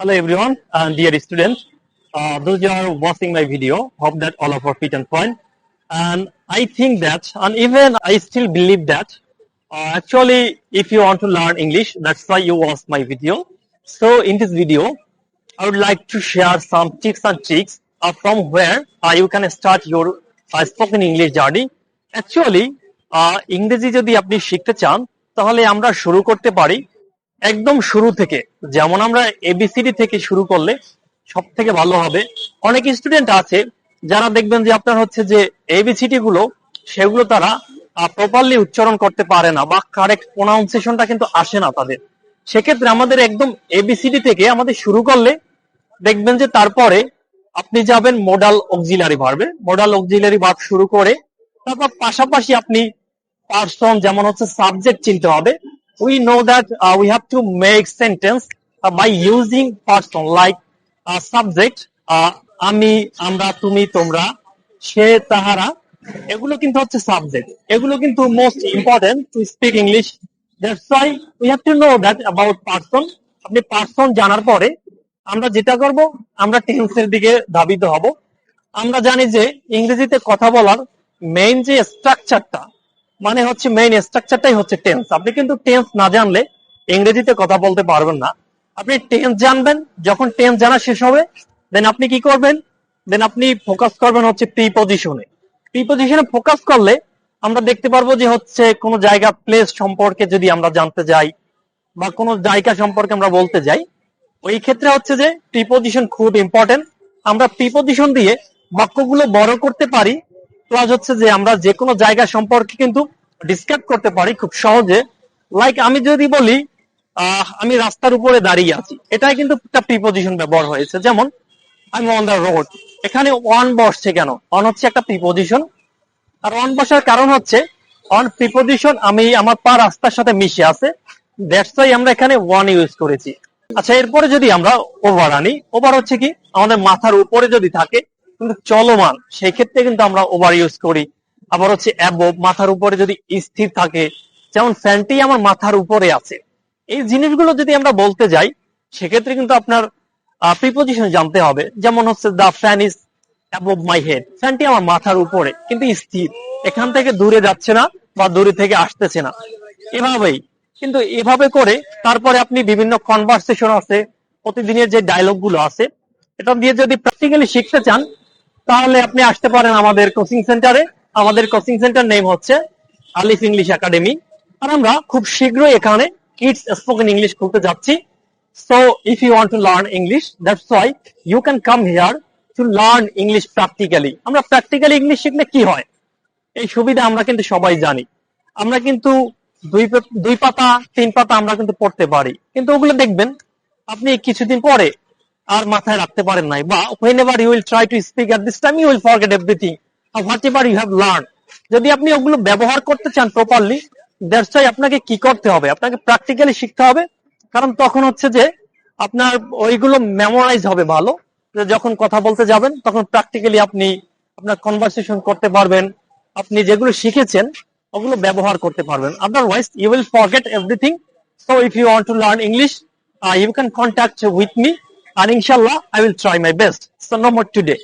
Hello everyone and dear students. Uh, those who are watching my video, hope that all of are fit and fine. And I think that, and even I still believe that, uh, actually, if you want to learn English, that's why you watch my video. So in this video, I would like to share some tips and tricks uh, from where uh, you can start your uh, spoken English journey. Actually, uh, ইংরেজি যদি আপনি শিখতে চান তাহলে আমরা শুরু করতে পারি একদম শুরু থেকে, যেমন আমরা এবিসিডি থেকে শুরু করলে সব থেকে ভালো হবে। অনেক স্টুডেন্ট আছে যারা দেখবেন যে আপনার হচ্ছে যে এবিসিডি গুলো, সেগুলো তারা প্রপারলি উচ্চারণ করতে পারে না বা কারেক্ট প্রোনাউন্সিয়েশনটা কিন্তু আসে না তাদের। সেক্ষেত্রে আমাদের একদম এবিসিডি থেকে আমাদের শুরু করলে দেখবেন যে তারপরে আপনি যাবেন মোডাল অক্সিলারি ভার্বে মোডাল অক্সিলারি ভার্ব শুরু করে, তারপর পাশাপাশি আপনি পার্সন যেমন হচ্ছে সাবজেক্ট চিনতে হবে। We know that uh, we have to make sentence uh, by using person like uh, subject uh, আমি আমরা তুমি তোমরা সে তাহারা এগুলো কিন্তু হচ্ছে সাবজেক্ট এগুলো কিন্তু most important to speak English that's why we have to know that about person আপনি পার্সন জানার পরে আমরা যেটা করব আমরা টেন্সের দিকে ধাবিত হব। আমরা জানি যে ইংরেজিতে কথা বলার মেইন যে স্ট্রাকচারটা মানে হচ্ছে মেইন স্ট্রাকচারটাই হচ্ছে টেন্স আপনি কিন্তু টেন্স না জানলে ইংরেজিতে কথা বলতে পারবেন না। আপনি টেন্স জানবেন, যখন টেন্স জানা শেষ হবে দেন আপনি কি করবেন? দেন আপনি ফোকাস করবেন হচ্ছে প্রিপজিশনে প্রিপজিশনে ফোকাস করলে আমরা দেখতে পারব যে হচ্ছে কোন জায়গা প্লেস সম্পর্কে যদি আমরা জানতে যাই বা কোন জায়গা সম্পর্কে আমরা বলতে যাই, ওই ক্ষেত্রে হচ্ছে যে প্রিপজিশন খুব ইম্পর্টেন্ট আমরা প্রিপজিশন দিয়ে বাক্যগুলো বড় করতে পারি প্লাস হচ্ছে যে আমরা যে কোনো জায়গা সম্পর্কে কিন্তু ডিসকাস করতে পারি খুব সহজে। লাইক আমি যদি বলি আমি রাস্তার উপরে দাঁড়িয়ে আছি। এটাই কিন্তু একটা প্রিপজিশন ব্যবহার হয়েছে। যেমন আমি অন দ্য রোড এখানে ওয়ান বসছে কেন? অন হচ্ছে একটা প্রিপজিশন আর অন বসার কারণ হচ্ছে অন প্রিপজিশন আমি আমার পা রাস্তার সাথে মিশে আছে। দ্যাটস ওয়াই আমরা এখানে ওয়ান ইউজ করেছি। আচ্ছা এরপরে যদি আমরা ওভার আনি ওভার হচ্ছে কি? আমাদের মাথার উপরে যদি থাকে কিন্তু চলমান। সেই ক্ষেত্রে কিন্তু আমরা ওভার ইউজ করি। আবার হচ্ছে অ্যাবভ মাথার উপরে যদি স্থির থাকে, যেমন ফ্যানটি আমার মাথার উপরে আছে। এই জিনিসগুলো যদি আমরা বলতে যাই, সেক্ষেত্রে কিন্তু আপনার প্রিপোজিশন জানতে হবে। যেমন হচ্ছে the fan is above my head ফ্যানটি আমার মাথার উপরে, কিন্তু স্থির। এখান থেকে দূরে যাচ্ছে না বা দূরে থেকে আসতেছে না। এভাবেই। কিন্তু এভাবে করে তারপরে আপনি বিভিন্ন কনভারসেশন আছে, প্রতিদিনের যে ডায়লগগুলো আছে, এটা দিয়ে যদি প্র্যাকটিক্যালি শিখতে চান তাহলে আপনি আসতে পারেন আমাদের কোচিং সেন্টারে আমাদের কোচিং সেন্টার নেম হচ্ছে আলিফ ইংলিশ একাডেমি আর আমরা খুব শীঘ্রই এখানে কিডস স্পোকেন ইংলিশ খুলতে যাচ্ছি। So if you want to learn English that's why you can come here to learn English practically আমরা প্র্যাকটিক্যালি ইংলিশ শিখলে কি হয়? এই সুবিধা আমরা কিন্তু সবাই জানি। আমরা কিন্তু দুই দুই পাতা, তিন পাতা আমরা কিন্তু পড়তে পারি। কিন্তু ওগুলো দেখবেন, আপনি কিছুদিন পরে আর মাথায় রাখতে পারেন নাই। বা whenever you will try to speak at this time you will forget everything whatever you have learn যদি আপনি ওগুলো ব্যবহার করতে চান প্রপারলি দ্যাটস ওয়াই আপনাকে কি করতে হবে? আপনাকে প্র্যাকটিক্যালি শিখতে হবে। কারণ তখন হচ্ছে যে আপনার ওইগুলো মেমোরাইজ হবে ভালো। যখন কথা বলতে যাবেন, তখন প্র্যাকটিক্যালি আপনি আপনার কনভারসেশন করতে পারবেন। আপনি যেগুলো শিখেছেন, ওগুলো ব্যবহার করতে পারবেন। Otherwise you will forget everything so if you want to learn English you can contact with me and inshallah I will try my best. So no more today.